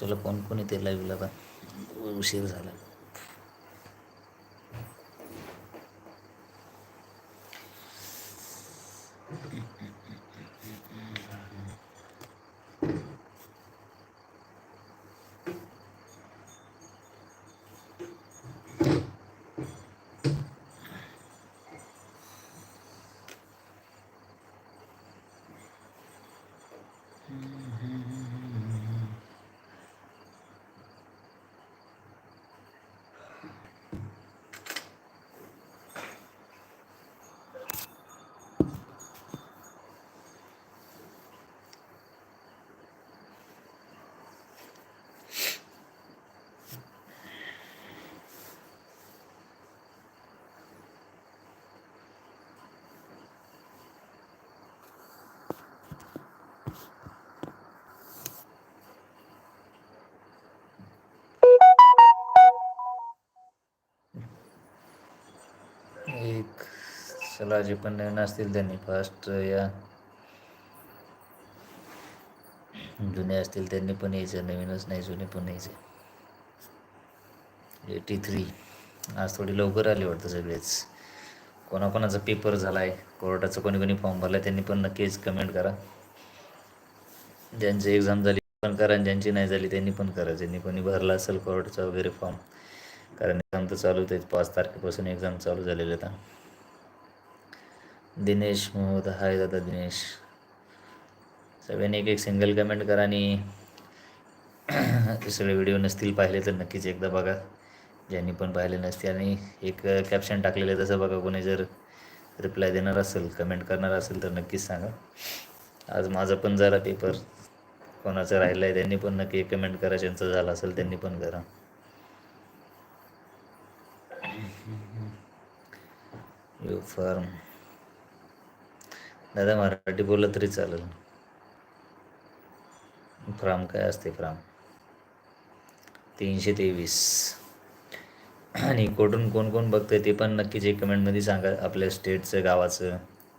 चला कोण कोण येते लाईव्हला का उशीर झाला. एक चला जे पण नवीन असतील त्यांनी. फास्ट या जुने असतील त्यांनी पण यायचं नवीनच नाही जुने पण यायचे. एटी थ्री आज थोडी लवकर आली वाटतं सगळेच. कोणाकोणाचा पेपर झाला आहे कोर्टाचा कोणी कोणी फॉर्म भरला त्यांनी पण नक्कीच कमेंट करा. ज्यांची एक्झाम झाली पण करा आणि ज्यांची नाही झाली त्यांनी पण करा. ज्यांनी कोणी भरला असेल कोर्टाचा वगैरे फॉर्म कारण एक्झाम तर चालू होतेच. पाच तारखेपासून एक्झाम चालू झालेले आता दिनेश मोहत हाय दादा दिनेश. सगळ्यांनी एक एक सिंगल कमेंट करा आणि सगळे व्हिडिओ नसतील पाहिले तर नक्कीच एकदा बघा. ज्यांनी पण पाहिले नसतील आणि एक कॅप्शन टाकलेलं आहे तसं बघा. कोणी जर रिप्लाय देणार असेल कमेंट करणार असेल तर नक्कीच सांगा. आज माझा पण जरा पेपर कोणाचं राहिलं आहे त्यांनी पण नक्की कमेंट करा. ज्यांचं झालं असेल त्यांनी पण करा. यू फार्म दादा मराठी बोललं तरी चालेल. फ्राम काय असते फ्राम? तीनशे तेवीस. आणि कुठून कोण कोण बघतं ते पण नक्कीच एक कमेंटमध्ये सांगा आपल्या स्टेटचं गावाचं.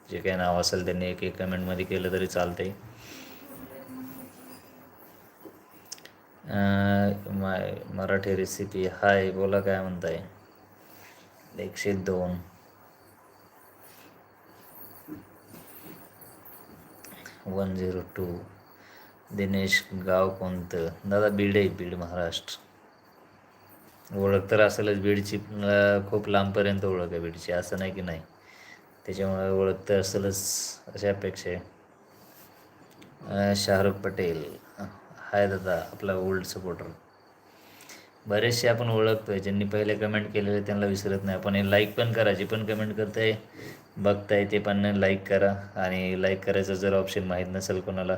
जे काही नाव असेल त्यांनी एक एक कमेंटमध्ये केलं तरी चालतंय. माय मराठी रेसिपी हाय बोला काय म्हणताय? एकशे दोन. One zero to. दिनेश गाव कोणतं? दादा बीड आहे बीड महाराष्ट्र. ओळख तर असेलच बीडची खूप लांबपर्यंत ओळख आहे बीडची असं नाही की नाही. त्याच्यामुळे ओळख तर असेलच अशी अपेक्षा आहे. शाहरुख पटेल. हाय दादा आपला ओल्ड सपोर्टर. बरेचसे आपण ओळखतोय ज्यांनी पहिले कमेंट केलेले त्यांना विसरत नाही. आपण हे लाईक पण करा जे पण कमेंट करताय बघताय ते पण लाईक करा. आणि लाईक करायचं जर ऑप्शन माहीत नसेल कोणाला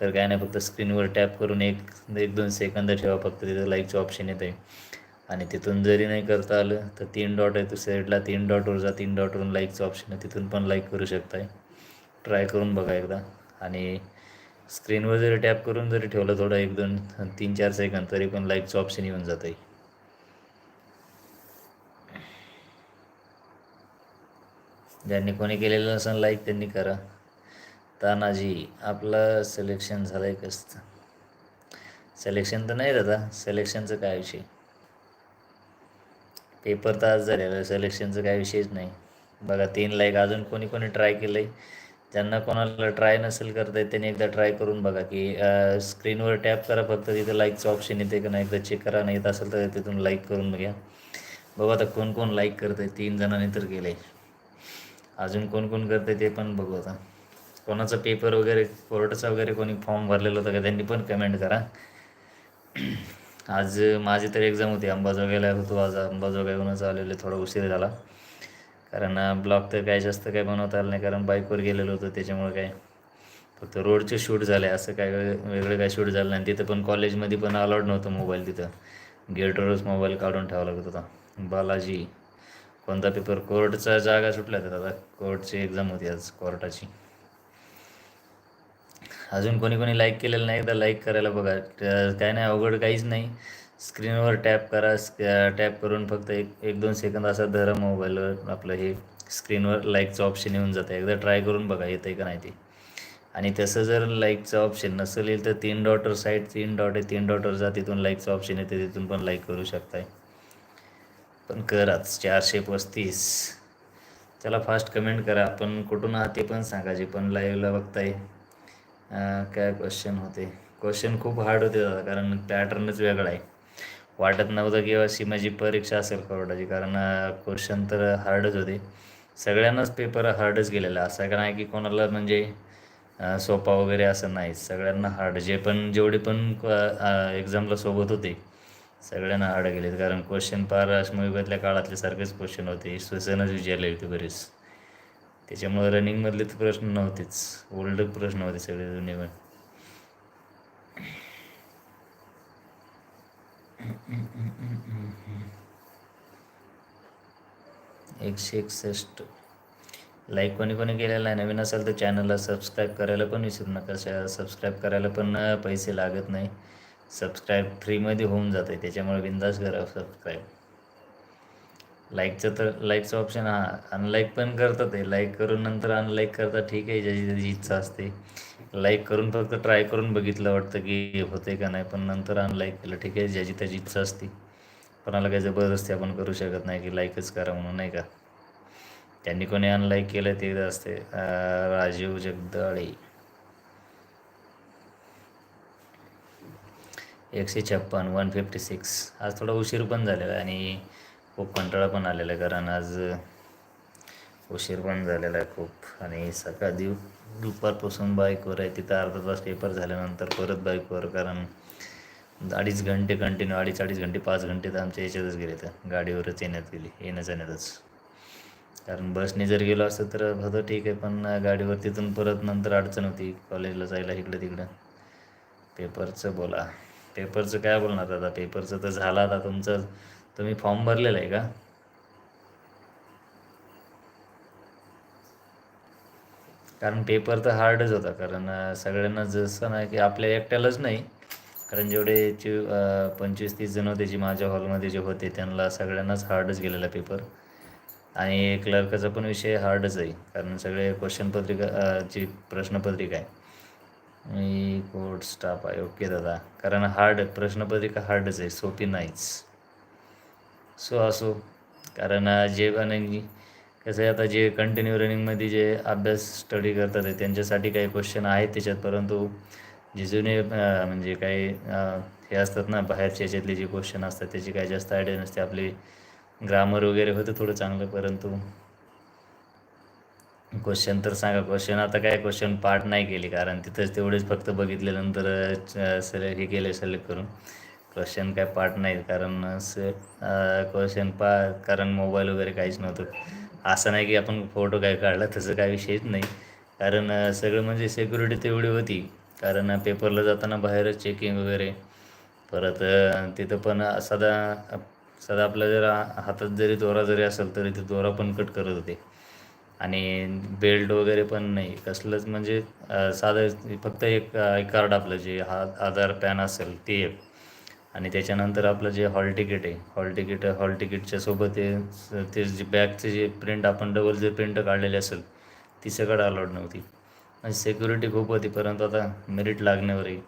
तर काय नाही फक्त स्क्रीनवर टॅप करून एक एक दोन सेकंद ठेवा फक्त. तिथं लाईकचं ऑप्शन येतं आहे आणि तिथून जरी नाही करता आलं तर तीन डॉट आहे तो साईडला तीन डॉटवर जा तीन डॉटवरून लाईकचं ऑप्शन आहे. तिथून पण लाईक करू शकताय. ट्राय करून बघा एकदा. आणि स्क्रीनवर जरी टॅप करून जरी ठेवलं थोडं एक दोन तीन चार सेकंद तरी पण लाईकचं ऑप्शन येऊन जात आहे ज्यांनी कोणी केलेलं नसेल लाईक त्यांनी करा. तानाजी आपलं सिलेक्शन झालं आहे कसं? सिलेक्शन तर नाही दादा सिलेक्शनचं काय विषय? पेपर तर आज झालेला सिलेक्शनचं काय विषयच नाही. बघा तीन लाईक अजून कोणी कोणी ट्राय केलं आहे ज्यांना कोणाला ट्राय नसेल करता येत त्यांनी एकदा ट्राय करून बघा की स्क्रीनवर टॅप करा फक्त तिथं लाईकचं ऑप्शन येते का नाही एकदा चेक करा नाही येत असेल तर तिथून लाईक करून घ्या बघू आता कोण कोण लाईक करत आहे तीन जणांनी तर केलं आहे अजून कोण कोण करत आहे ते पण बघू आता. कोणाचा पेपर वगैरे कोर्टाचा वगैरे कोणी फॉर्म भरलेला होता का त्यांनी पण कमेंट करा. आज माझी तर एक्झाम होती अंबाजोगाईला होतो आज अंबाजोगाईहूनच आलेले थोडा उशीर झाला. कारण ब्लॉग तर काय जास्त काय बनवता आलं नाही कारण बाईकवर गेलेलो होतो त्याच्यामुळे काय फक्त रोडचे शूट झाले असं काय वेगळं काय शूट झालं नाही. तिथं पण कॉलेजमध्ये पण अलाउड नव्हतं मोबाईल तिथं. गेटवरच मोबाईल काढून ठेवा लागत होता. बालाजी कोणता पेपर कोर्टचा जागा सुटला तर दादा. कोर्टची एक्झाम होती आज कोर्टाची. अजून कोणी कोणी लाईक केलेलं नाही एकदा लाईक करायला बघा. काय नाही अवघड काहीच नाही. स्क्रीनवर टॅप करा टॅप करून फक्त एक एक दोन सेकंद असा धरा मोबाईलवर. आपलं हे स्क्रीनवर लाईकचं ऑप्शन येऊन जातं. एकदा ट्राय करून बघा येतं आहे का नाही ते. आणि तसं जर लाईकचं ऑप्शन नसेल येईल तर तीन डॉटर साईड तीन डॉट आहे तीन डॉटर जा तिथून लाईकचं ऑप्शन येते तिथून पण लाईक करू शकताय. पण कराच चारशे पस्तीस. चला फास्ट कमेंट करा. आपण कुठून आहात ते पण सांगा जे पण लाईव्हला बघताय. काय क्वेश्चन होते? क्वेश्चन खूप हार्ड होते दादा कारण पॅटर्नच वेगळा आहे. वाटत नव्हतं की अशी माझी परीक्षा असेल कोर्टाची कारण क्वेश्चन तर हार्डच होते. सगळ्यांनाच पेपर हार्डच गेलेला. असं का नाही की कोणाला म्हणजे सोपा वगैरे असं नाही. सगळ्यांना हार्ड जे पण जेवढे पण एक्झामला सोबत होते सगळ्यांना हार्ड गेलेत. कारण क्वेश्चन फार अश्मयुगातल्या काळातले सारखेच क्वेश्चन होते. श्वसनच विचारले होते बरेच. त्याच्यामुळे रनिंगमधले तर प्रश्न नव्हतेच. ओल्ड प्रश्न होते सगळे जुने पण. एकशे एकसष्ट लाईक कोणी कोणी केलेला आहे नवीन असेल तर चॅनलला सबस्क्राईब करायला पण विसरू नका. सबस्क्राईब करायला पण पैसे लागत नाही. सबस्क्राईब फ्रीमध्ये होऊन जात आहे त्याच्यामुळे बिंदास करा सबस्क्राईब लाईकचं तर लाईकचं ऑप्शन हा अनलाईक पण करतात ते. लाईक करून नंतर अनलाईक करता ठीक आहे ज्याची त्याची इच्छा असते. लाईक करून फक्त ट्राय करून बघितलं वाटतं की होते का नाही पण नंतर अनलाईक केलं. ठीक आहे ज्याची त्याची इच्छा असते. कोणाला काही जबरदस्ती आपण करू शकत नाही की लाईकच करा म्हणून नाही का? त्यांनी कोणी अनलाईक केलं ते असते. राजीव जगदाळे. एकशे छप्पन वन फिफ्टी सिक्स आज थोडा उशीर पण झालेला आहे आणि खूप कंटाळा पण आलेला आहे कारण आज उशीर पण झालेला आहे खूप. आणि सकाळ दिव दुपारपासून बाईकवर आहे तिथं अर्धा तास पेपर झाल्यानंतर परत बाईकवर कारण अडीच घंटे कंटिन्यू अडीच अडीच घंटे पाच घंटे तर आमच्या याच्यातच गेले तर गाडीवरच येण्यात गेली येण्या जाण्यातच कारण बसने जर गेलो असतं तर होतं ठीक आहे पण गाडीवर तिथून परत नंतर अडचण होती. कॉलेजला जायला इकडं तिकडं. पेपरचं बोला. पेपरचं काय बोलणार दादा? पेपरचं तर झाला आता तुमचं. तुम्ही फॉर्म भरलेला आहे का? कारण पेपर तर हार्डच होता. कारण सगळ्यांना जसं नाही की आपल्या एकट्यालाच नाही. कारण जेवढे ची पंचवीस तीस जण होते जे माझ्या हॉलमध्ये जे होते त्यांना सगळ्यांनाच हार्डच गेलेला पेपर आणि क्लर्काचा पण विषय हार्डच आहे. कारण सगळे क्वेश्चन पत्रिका जी प्रश्नपत्रिका आहे. मी कोड स्टाफ आहे. ओके दादा. कारण हार्ड प्रश्नपत्रिका हार्डच आहे. सोपी नाहीच. सो असो. कारण जे पण कसं आहे आता जे कंटिन्यू रनिंगमध्ये जे अभ्यास स्टडी करतात आहे त्यांच्यासाठी काही क्वेश्चन आहेत त्याच्यात परंतु जे जुने म्हणजे काही हे असतात ना बाहेरच्या याच्यातले जे क्वेश्चन असतात त्याची काही जास्त आयडिया नसते. आपली ग्रामर वगैरे होतं थोडं चांगलं परंतु क्वेश्चन तर सांगा. क्वेश्चन आता काय क्वेश्चन पार्ट नाही केली कारण तिथंच तेवढेच फक्त बघितल्यानंतर सिलेक्ट हे केले सिलेक्ट करून. क्वेश्चन काय पार्ट नाही कारण स क्वेश्चन पा कारण मोबाईल वगैरे काहीच नव्हतं. असं नाही की आपण फोटो काय काढला तसं काय विषयच नाही. कारण सगळं म्हणजे सिक्युरिटी तेवढी होती. कारण पेपरला जाताना बाहेरच चेकिंग वगैरे. परत तिथं पण सदा सदा आपला जर हातात जरी दोरा जरी असेल तरी ते दोरा पण कट करत होते. आणि बेल्ट वगैरे पण नाही. कसलंच म्हणजे साधं फक्त एक कार्ड आपलं जे हा आधार पॅन असेल ते एक. आणि त्याच्यानंतर आपलं जे हॉल तिकीट आहे हॉल तिकीट हॉल तिकीटच्या सोबत ते ते जे बॅगचे जे प्रिंट आपण डबल जे प्रिंट काढलेली असेल ती सगळं अलाउड नव्हती. म्हणजे सिक्युरिटी खूप होती परंतु आता मेरिट लागण्यावरही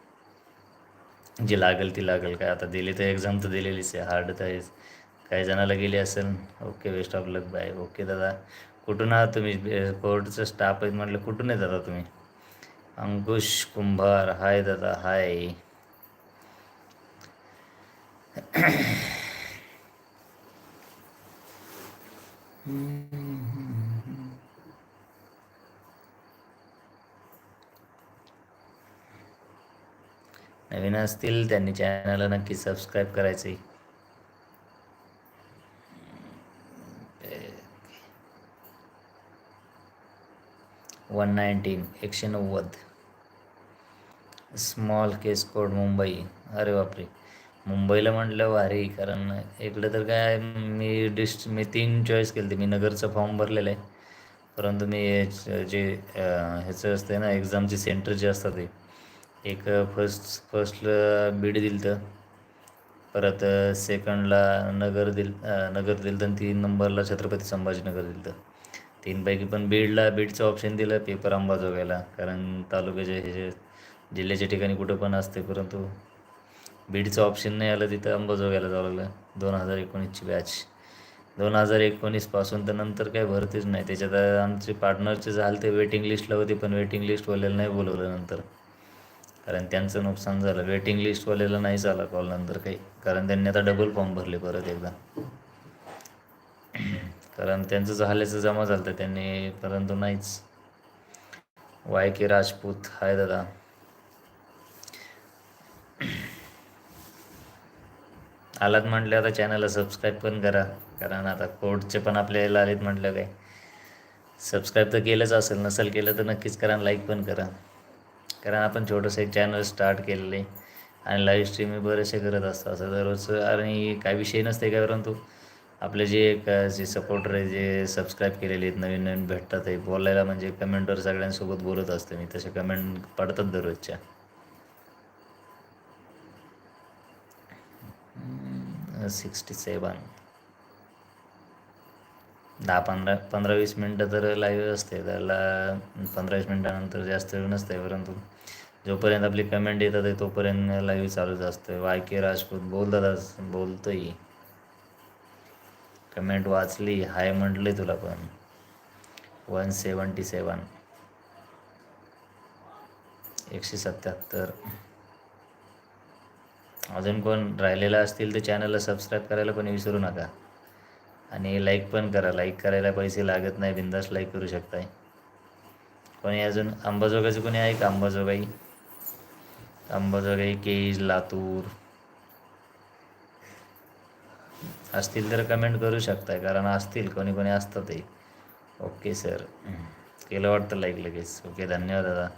जी लागेल ती लागेल. काय आता दिली तर एक्झाम तर दिलेलीच आहे हार्ड तर आहेच. काही जणाला गेली असेल okay best of luck bye okay दादा. कुठून आहात तुम्ही? कोर्टचं स्टाफ आहेत म्हटलं कुठून आहे दादा तुम्ही? अंकुश कुंभार. हाय दादा. हाय नवीन असतील त्यांनी चॅनलला नक्की सबस्क्राईब करायचे. वन नाईन्टीन एकशे नव्वद. Small case code Mumbai. अरे बापरे. मुंबईला म्हटलं भारी कारण इकडं तर काय मी डिस्ट मी तीन चॉईस केली मी नगरचं फॉर्म भरलेलं आहे. परंतु मी जे ह्याचं असतं ना एक्झामचे सेंटर जे असतात ते एक फर्स्ट फर्स्टला बीड दिलं तर परत सेकंडला नगर दिल नगर दिलं तर तीन नंबरला छत्रपती संभाजीनगर दिलं तर तीनपैकी पण बीडला बीडचं ऑप्शन दिलं पेपर अंबाजोगाईला कारण तालुक्याचे हे जे जिल्ह्याच्या ठिकाणी कुठं पण असते परंतु बीडचं ऑप्शन नाही आलं तिथं अंबाजोगायला जावं लागलं. दोन हजार एकोणीसची बॅच दोन हजार एकोणीसपासून तर नंतर काही भरतीच नाही. त्याच्यात आमचे पार्टनरचे झाले ते वेटिंग लिस्टला होते पण वेटिंग लिस्टवाल्याला नाही बोलवलं नंतर. कारण त्यांचं नुकसान झालं. वेटिंग लिस्टवाल्याला नाही झाला कॉल नंतर काही. कारण त्यांनी आता डबल फॉर्म भरले परत एकदा. कारण त्यांचं झाल्याचं जमा झालं त्यांनी परंतु नाहीच. वाय के राजपूत. हाय दादा. आलात म्हटलं आता चॅनलला सबस्क्राईब पण करा. कारण आता कोर्टचे पण आपल्याला आलेत म्हटलं काय? सबस्क्राईब तर केलंच असेल नसेल केलं तर नक्कीच करा लाईक पण करा. कारण आपण छोटंसं एक चॅनल स्टार्ट केलेलं आहे. आणि लाईव्ह स्ट्रीम बरेचसे करत असतो असं दररोज आणि काय विषय नसते काय परंतु? आपले जे एक जे सपोर्टर आहे जे सबस्क्राईब केलेले आहेत नवीन नवीन भेटतात आहे बोलायला म्हणजे कमेंटवर सगळ्यांसोबत बोलत असते. मी तसे कमेंट पडतात दररोजच्या. Sixty seven. दहा पंधरा पंधरा वीस मिनटं तर लाईव्ह असते. त्याला पंधरा वीस मिनटानंतर जास्त वेळ नसते परंतु जोपर्यंत आपली कमेंट येतात आहे तोपर्यंत लाईव्ह चालूच असतं. वाय के राजपूत बोलतात बोलतोय. कमेंट वाचली हाय म्हटले तुला पण. वन सेवन्टी सेवन एकशे सत्याहत्तर. अजून कोण राहिलेला असतील तर चॅनलला सबस्क्राईब करायला पण विसरू नका. आणि लाईक पण करा. लाईक करायला पैसे लागत नाही. बिंदास लाईक करू शकताय. कोणी अजून? अंबाजोगाईचं कोणी आहे का? अंबाजोगाई. अंबाजोगाई केज लातूर. असतील तर कमेंट करू शकताय. कारण असतील. कोणी कोणी असतात ते. ओके सर केलं वाटतं लाईक लगेच. ओके धन्यवाद दादा.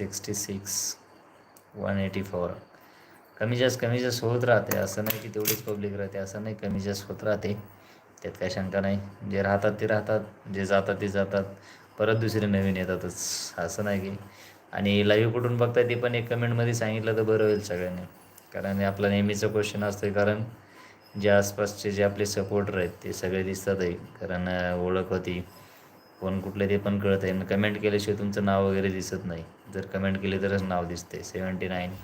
Sixty six one eighty four. कमी जास्त कमी जास्त होत राहते असं नाही की तेवढीच पब्लिक राहते असं नाही कमी जास्त होत राहते. त्यात काही शंका नाही. जे राहतात ते राहतात. जे जातात ते जातात. परत दुसरे नवीन येतातच. असं नाही की. आणि लाईव्ह कुठून बघताय ते पण एक कमेंटमध्ये सांगितलं तर बरं होईल सगळ्यांनी. कारण हे आपला नेहमीचं क्वेश्चन असतं कारण जे आसपासचे जे आपले सपोर्टर आहेत ते सगळे दिसतात आहे कारण ओळख होती. कोण कुठले ते पण कळत आहे. कमेंट केल्याशिवाय तुमचं नाव वगैरे दिसत नाही. जर कमेंट केले तरच नाव दिसते. सेवन्टी नाईन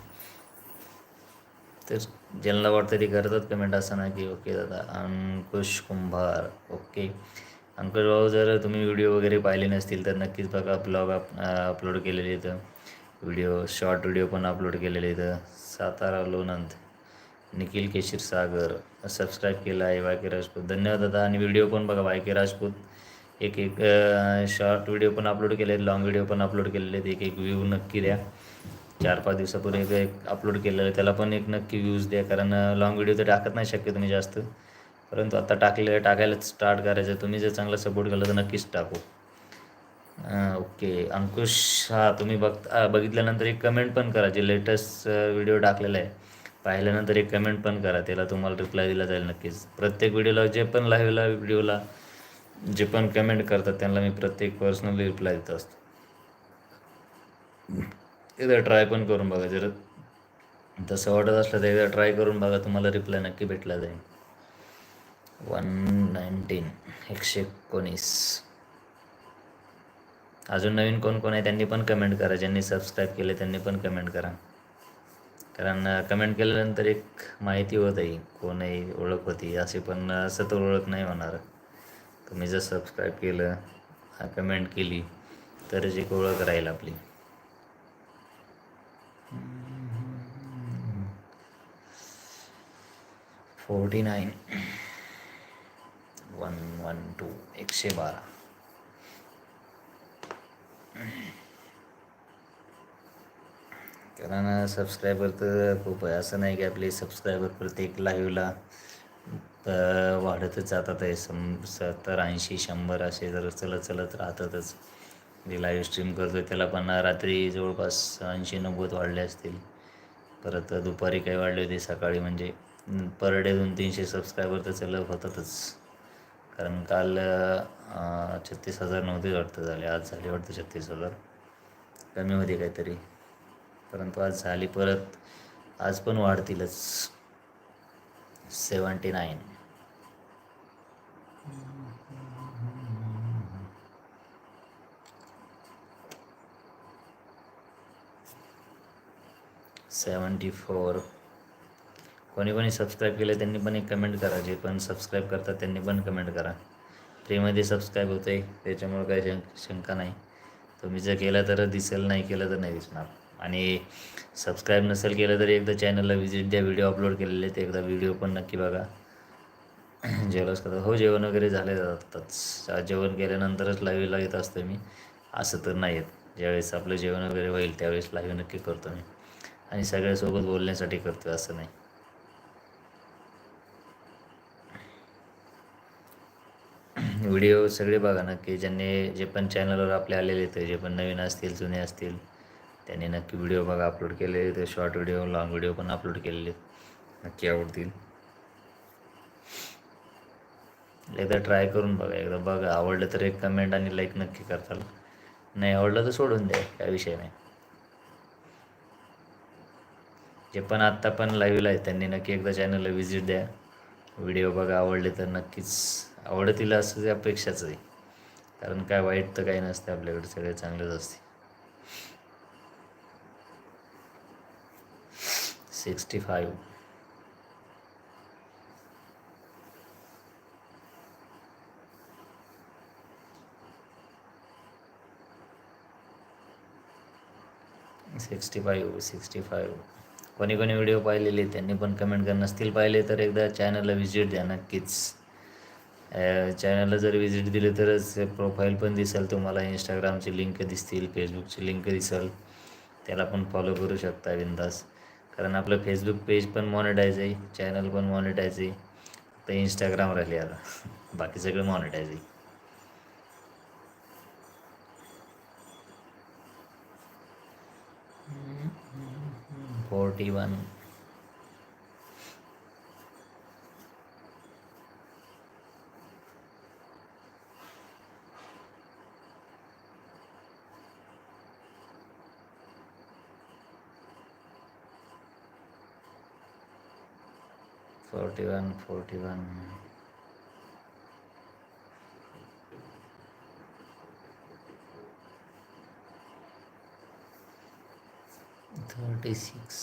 तर ज्यांना वाटतं ते करतात कमेंट असं ना की ओके दादा अंकुश कुंभार. ओके अंकुश भाऊ जर तुम्ही व्हिडिओ वगैरे पाहिले नसतील तर नक्कीच बघा ब्लॉग अप अपलोड केलेले इथं व्हिडिओ शॉर्ट व्हिडिओ पण अपलोड केलेले इथं सातारा लोणंद निखिल केशीर सागर. सबस्क्राईब केला आहे वाय के राजपूत. धन्यवाद दादा. आणि व्हिडिओ पण बघा वाय के राजपूत. एक एक शॉर्ट व्हिडिओ पण अपलोड केले आहेत लाँग व्हिडिओ पण अपलोड केलेले आहेत. एक एक व्ह्यू नक्की द्या. चार पाच दिवसापूर्वी एक एक अपलोड केलेलं आहे. त्याला पण एक नक्की व्ह्यूज द्या कारण लाँग व्हिडिओ तर टाकत नाही शक्य तुम्ही जास्त. परंतु आता टाकले टाकायला स्टार्ट करायचं तुम्ही जर चांगला सपोर्ट केला तर नक्कीच टाकू. ओके. अंकुश हा तुम्ही बघता बघितल्यानंतर एक कमेंट पण करा. जे लेटेस्ट व्हिडिओ टाकलेला आहे पाहिल्यानंतर एक कमेंट पण करा. त्याला तुम्हाला रिप्लाय दिला जाईल नक्कीच. प्रत्येक व्हिडिओला जे पण लाईव्हला व्हिडिओला जे पण कमेंट करतात त्यांना मी प्रत्येक पर्सनली रिप्लाय देत असतो. एकदा ट्राय पण करून बघा जर तसं वाटत असलं तर एकदा ट्राय करून बघा तुम्हाला रिप्लाय नक्की भेटला जाईल. वन नाईन्टीन एकशे एकोणीस. अजून नवीन कोण कोण आहे त्यांनी पण कमेंट करा. ज्यांनी सबस्क्राईब केले त्यांनी पण कमेंट करा. कारण कमेंट केल्यानंतर एक माहिती होत आहे कोण आहे ओळख होती अशी पण असं तर ओळख नाही होणार. तुम्ही जर सबस्क्राईब केलं कमेंट केली तरच एक ओळख राहील आपली. Forty nine one one two एकशे बारा. कारण सबस्क्रायबर तर खूप आहे. असं नाही की आपले सबस्क्रायबर प्रत्येक लाईव्हला वाढतच जातात आहे. सम सत्तर ऐंशी शंभर असे जर चलत चलत राहतातच. जे लाईव्ह स्ट्रीम करतो त्याला पण रात्री जवळपास ऐंशी नव्वद वाढले असतील. परत दुपारी काही वाढले होते सकाळी म्हणजे. पर डे दोन तीनशे सबस्क्रायबर तर चलत होतातच. कारण काल छत्तीस हजार नव्हते वाटतं झाले. आज झाले वाटतं छत्तीस हजार. कमी होते काहीतरी. परंतु आज झाली परत. आज पण वाढतीलच. Seventy nine. Seventy four. कोणी कोणी सबस्क्राईब केलं त्यांनी पण एक कमेंट करा. जे पण सबस्क्राईब करतात त्यांनी पण कमेंट करा. फ्रीमध्ये सबस्क्राईब होतं आहे त्याच्यामुळं काही शं शंका नाही. तुम्ही जर केलं तर दिसेल नाही केलं तर नाही दिसणार. आणि सबस्क्राईब नसेल केलं तर एकदा चॅनलला व्हिजिट द्या. व्हिडिओ अपलोड केलेले ते एकदा व्हिडिओ पण नक्की बघा. जेवलंच करतात हो जेवण वगैरे झाले जातातच जेवण केल्यानंतरच लाईव्हला येत असतो मी. असं तर नाही येत ज्यावेळेस आपलं जेवण वगैरे होईल त्यावेळेस लाईव्ह नक्की करतो मी. आणि सगळ्यासोबत बोलण्यासाठी करतो असं नाही. व्हिडिओ सगळे बघा नक्की. ज्यांनी जे पण चॅनलवर आपले आलेले आहेत जे पण नवीन असतील जुने असतील त्यांनी नक्की व्हिडिओ बघा अपलोड केलेले ते शॉर्ट व्हिडिओ लॉंग व्हिडिओ पण अपलोड केलेले आहेत. नक्की आवडतील. एकदा ट्राय करून बघा. एकदा बघा. आवडलं तर एक कमेंट आणि लाईक नक्की करताल. नाही आवडलं तर सोडून द्या. काय विषय नाही. ते पण आत्ता पण लाईव्हला आहेत त्यांनी नक्की एकदा चॅनलला व्हिजिट द्या. व्हिडिओ बघा आवडले तर नक्कीच आवडतील असं ते अपेक्षाच आहे. कारण काय वाईट तर काही नसते आपल्याकडे सगळे चांगलेच असते. Sixty five sixty five sixty five कोणी कोणी व्हिडिओ पाहिलेले त्यांनी पण कमेंट कर नसतील पाहिले तर एकदा चॅनलला व्हिजिट द्या नक्कीच. चॅनलला जर व्हिजिट दिली तरच प्रोफाईल पण दिसेल तुम्हाला. इंस्टाग्रामची लिंक दिसतील फेसबुकची लिंक दिसेल. त्याला पण फॉलो करू शकता बिंदास. कारण आपलं फेसबुक पेज पण मॉनिटाईज आहे चॅनल पण मॉनिटाईज आहे. तर इंस्टाग्राम राहिले आता. बाकी सगळं मॉनिटाईज आहे. Forty one forty one forty one six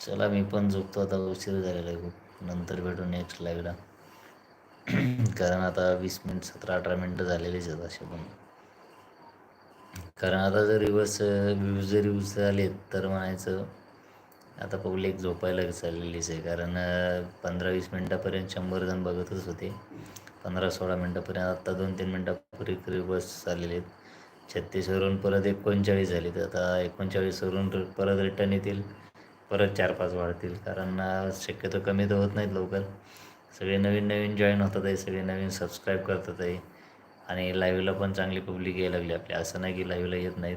चला मी पण झोपतो आता उशीर झालेला आहे खूप. नंतर भेटू नेक्स्ट लाईव्हला कारण आता वीस मिनिट सतरा अठरा मिनटं झालेलीच आहेत असे पण. कारण आता जर रिवर्स व्ह्यूज जर यूज झाले तर म्हणायचं आता पब्लिक झोपायला चाललेलीच आहे. कारण पंधरा वीस मिनटापर्यंत शंभर जण बघतच होते. पंधरा सोळा मिनटापर्यंत आत्ता दोन तीन मिनटापूर्वी रिवर्स चाललेले आहेत. छत्तीसवरून परत एकोणचाळीस झाले तर आता एकोणचाळीसवरून परत रिटर्न येतील. परत चार पाच वाढतील. कारण शक्यतो कमी तर होत नाहीत लवकर. सगळे नवीन नवीन जॉईन होतात आहे. सगळे नवीन सबस्क्राईब करतात आहे. आणि लाईव्हला पण चांगली पब्लिक यायला लागली. आपली असं नाही की लाईव्हला येत नाहीत.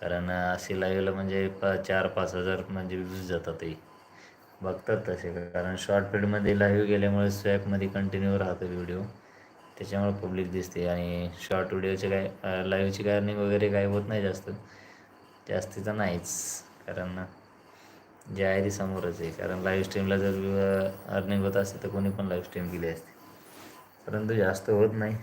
कारण अशी लाईव्हला म्हणजे प चार पाच हजार म्हणजे व्ह्यूज जातात आहे. बघतात तसे. कारण शॉर्ट पिरियडमध्ये लाईव्ह गेल्यामुळे स्वॅपमध्ये कंटिन्यू राहतो व्हिडिओ त्याच्यामुळे पब्लिक दिसते. आणि शॉर्ट व्हिडिओचे काय लाईव्हची काय अर्निंग वगैरे काय होत नाही जास्त. जास्तीचं नाहीच. कारण जे आहे ते समोरच आहे. कारण लाईव्ह स्ट्रीमला जर अर्निंग होत असते तर कोणी पण लाईव्ह स्ट्रीम केली असते. परंतु जास्त होत नाही.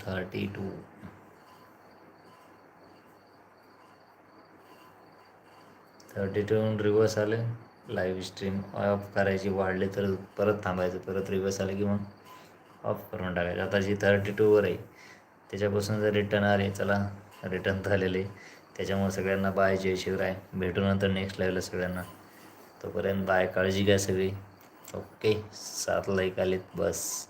थर्टी टू थर्टी टूहून रिवर्स आले. लाईव्ह स्ट्रीम ऑफ करायची वाढले तर परत थांबायचं परत रिवर्स आले की मग ऑफ करून टाकायचं. आता जी थर्टी टूवर आहे त्याच्यापासून जर रिटर्न आले चला रिटर्न तर आलेले त्याच्यामुळे सगळ्यांना बाय जय शिवराय. भेटू नंतर नेक्स्ट लाईव्हला सगळ्यांना. तोपर्यंत बाय काळजी घ्या सगळी. ओके सात लाईक आलेत बस.